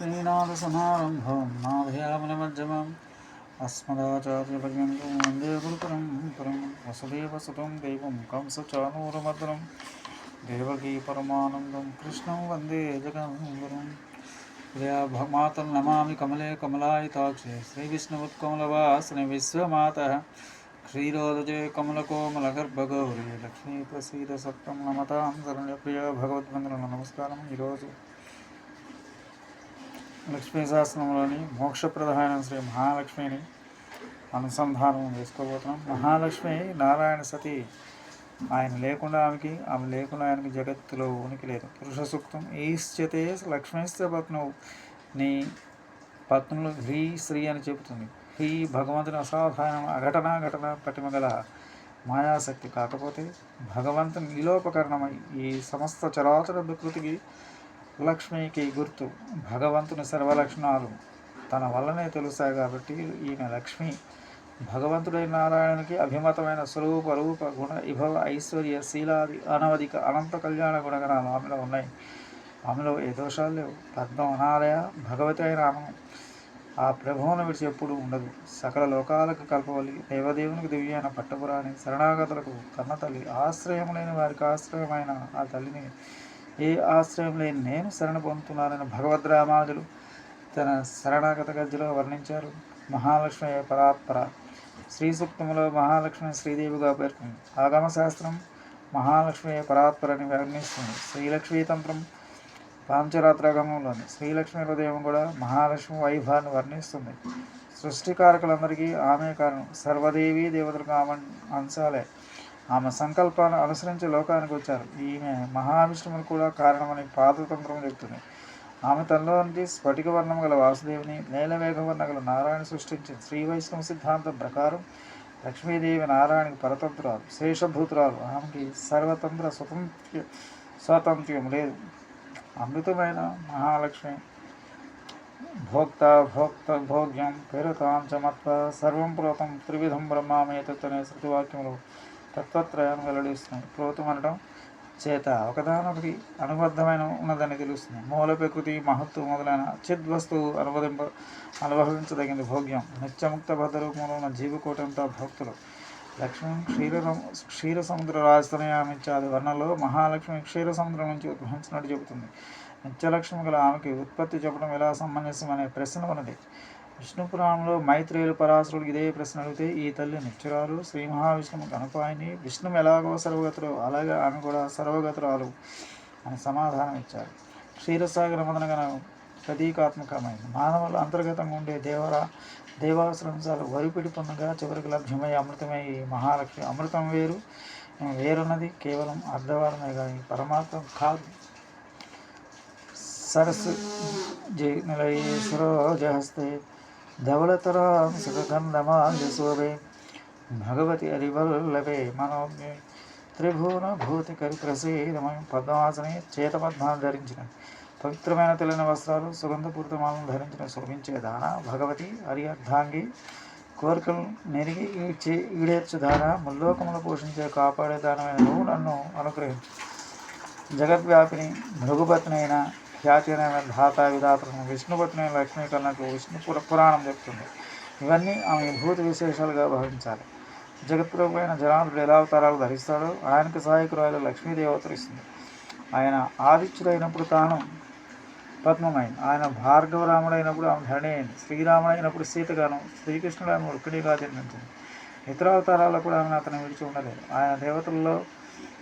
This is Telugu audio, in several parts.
श्रीनाथसमारम्भं नाभयामलमध्यमम् अस्मदाचार्यपर्यन्तं वंदे गुरुपरं परं कंस देवं कंसचानूरमद्रं देवकी परमानन्दं कृष्णं वंदे जगन्गुरुं प्रियाभमातं नमामि कमले कमलायिताक्षे। श्रीविष्णुवत्कमलवासने विश्वमातः श्रीरोदजे कमलकोमलगर्भगौरी। लक्ष्मीप्रसीदसप्तं नमतां शरण्यप्रिया भगवद्वन्द्र नमस्कारं। नमस्कार లక్ష్మీ శాస్త్రంలోని మోక్షప్రదమైన శ్రీ మహాలక్ష్మిని అనుసంధానం చేసుకోబోతున్నాం. మహాలక్ష్మి నారాయణ సతి. ఆయన లేకుండా ఆమెకి ఆమె లేకుండా ఆయనకి జగత్తులో ఉనికి లేదు. పురుష సూక్తం. ఈశ్చతే లక్ష్మీశ్చ పత్నువు నీ పత్నులు హ్రీ శ్రీ అని చెబుతుంది. హ్రీ భగవంతుని అసాధారణ అఘటన ఘటన పటిమ గల మాయాశక్తి కాకపోతే భగవంతుని నిలోపకరణమై ఈ సమస్త చరాచర ప్రకృతికి లక్ష్మికి గుర్తు. భగవంతుని సర్వలక్షణాలు తన వల్లనే తెలుస్తాయి కాబట్టి ఈమె లక్ష్మి. భగవంతుడైన నారాయణునికి అభిమతమైన స్వరూప రూప గుణ విభవ ఐశ్వర్య శీలాది అనవధిక అనంత కళ్యాణ గుణగణాలు ఆమెలో ఉన్నాయి. ఆమెలో ఏ దోషాలు లేవు. పద్మం అనాలయ భగవతి అయిన ఆమె ఆ ప్రభువును విడిచి ఎప్పుడు ఉండదు. సకల లోకాలకు కల్పవలి దేవదేవునికి దివ్యైన పట్టపురాణి శరణాగతులకు కన్న తల్లి ఆశ్రయం లేని వారికి ఆశ్రయమైన ఆ తల్లిని ఏ ఆశ్రయం లేని నేను శరణ పొందుతున్నానని భగవద్రామానుజులు తన శరణాగత గదిలో వర్ణించారు. మహాలక్ష్మి పరాత్పర. శ్రీ సూక్తములో మహాలక్ష్మి శ్రీదేవిగా పేర్కొంది. ఆగమ శాస్త్రం మహాలక్ష్మి పరాత్పరని వర్ణిస్తుంది. శ్రీలక్ష్మీ తంత్రం పాంచరాత్రాగమంలోని శ్రీలక్ష్మి హృదయం కూడా మహాలక్ష్మి వైభవాన్ని వర్ణిస్తుంది. సృష్టికారకులందరికీ ఆమె కారణం. సర్వదేవి దేవతలకు ఆమె అంశాలే. ఆమె సంకల్పాన్ని అనుసరించి లోకానికి వచ్చారు. ఈమె మహావిష్ణువుని కూడా కారణమని పాదతంత్రం చెబుతుంది ఆమె తనలో స్ఫటిక వర్ణం గల వాసుదేవిని నీలవేగవర్ణ గల నారాయణ సృష్టించిన శ్రీ వైష్ణవ సిద్ధాంతం ప్రకారం లక్ష్మీదేవి నారాయణకి పరతంత్రాలు శేషభూతురాలు. ఆమెకి సర్వతంత్ర స్వతంత్ర స్వాతంత్ర్యం లేదు. అమృతమైన మహాలక్ష్మి భోక్త భోక్త భోగ్యం పేరుతాం చమత్వ సర్వం ప్రోతం త్రివిధం బ్రహ్మామేతనే శృతివాక్యములు. తత్వత్రయాన్ని వెల్లడిస్తున్నాయి. ప్రోతం అనడం చేత ఒకదానొకటి అనుబద్ధమైన ఉన్నదని తెలుస్తుంది. మూల ప్రకృతి మహత్వం మొదలైన చిద్వస్తువు అనువదింప అనుభవించదగింది భోగ్యం. నిత్యముక్త భద్రరూపంలో ఉన్న జీవకోటంతో భక్తులు. లక్ష్మి క్షీర క్షీర సముద్ర రాజతనయామించాది వర్ణలో మహాలక్ష్మి క్షీర సముద్రం నుంచి ఉద్భవించినట్టు చెబుతుంది. నిత్యలక్ష్మి గల ఆమెకి ఉత్పత్తి చెప్పడం ఎలా సమంజసం అనే ప్రశ్న ఉన్నది. విష్ణు పురాణంలో మైత్రేయులు పరాశరుడికి ఇదే ప్రశ్న అడిగితే ఈ తల్లి నిత్యురాలు శ్రీ మహావిష్ణువు కనుపాయని విష్ణువు ఎలాగో సర్వగతులు అలాగే ఆమె కూడా సర్వగతురాలు అని సమాధానం ఇచ్చారు. క్షీరసాగర మదనగన ప్రతీకాత్మకమైంది. మానవుల అంతర్గతంగా ఉండే దేవరా దేవాశ్రంశాలు వరిపిడి పొందగా చివరికి లభ్యమై అమృతమే ఈ మహాలక్ష్మి. అమృతం వేరు వేరున్నది కేవలం అర్ధవారమే కానీ పరమాత్మ కాదు. సరస్సు జై సరోజహస్తే ధవళతరాం సుఖగంధమాశోభే భగవతి అరివల్లభే మనోజ్ఞే త్రిభువన భూతి కరిప్రసీదమయం పద్మాసనే చేతపద్మాలు ధరించిన। పవిత్రమైన తెల్లని వస్త్రాలు సుగంధపూరితమాలను ధరించిన శోభించే దాన భగవతి హరి అర్ధాంగి కోరికలు నెరిగి ఈడ్చి ఈడేర్చు దాన ముల్లోకములు పోషించే కాపాడే దానమైన నువ్వు నన్ను అనుగ్రహించు। జగద్వ్యాపిని భృగుపత్నైన ఖ్యాతినైన ధాత విధాతను విష్ణుపత్నైన లక్ష్మీ కన్నకు విష్ణు పుర పురాణం చెప్తుంది. ఇవన్నీ ఆమె భూత విశేషాలుగా భావించాలి. జగత్ప్రభువైన జనార్దుడు ఎలా అవతారాలు ధరిస్తాడో ఆయనకు సహాయకురాలు లక్ష్మీదేవి అవతరిస్తుంది ఆయన ఆదిత్యుడైనప్పుడు తాను పద్మమైంది ఆయన భార్గవరాముడైనప్పుడు ఆమె ధరణి అయింది శ్రీరాముడైనప్పుడు సీతగాను శ్రీకృష్ణుడు ఆమె ఉడికిడిగా జన్మించింది. ఇతర అవతారాల్లో కూడా ఆమె అతను విడిచి ఉండలేదు. ఆయన దేవతల్లో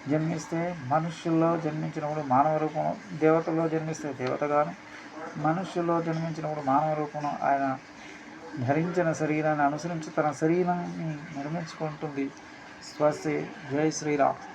జన్మిస్తే మనుషుల్లో జన్మించినప్పుడు మానవ రూపం దేవతల్లో జన్మిస్తే దేవతగాను. మనుషుల్లో జన్మించినప్పుడు మానవ రూపం ఆయన ధరించిన శరీరాన్ని అనుసరించి తన శరీరాన్ని నిర్మించుకుంటుంది. స్వస్తి. జై శ్రీరామ్.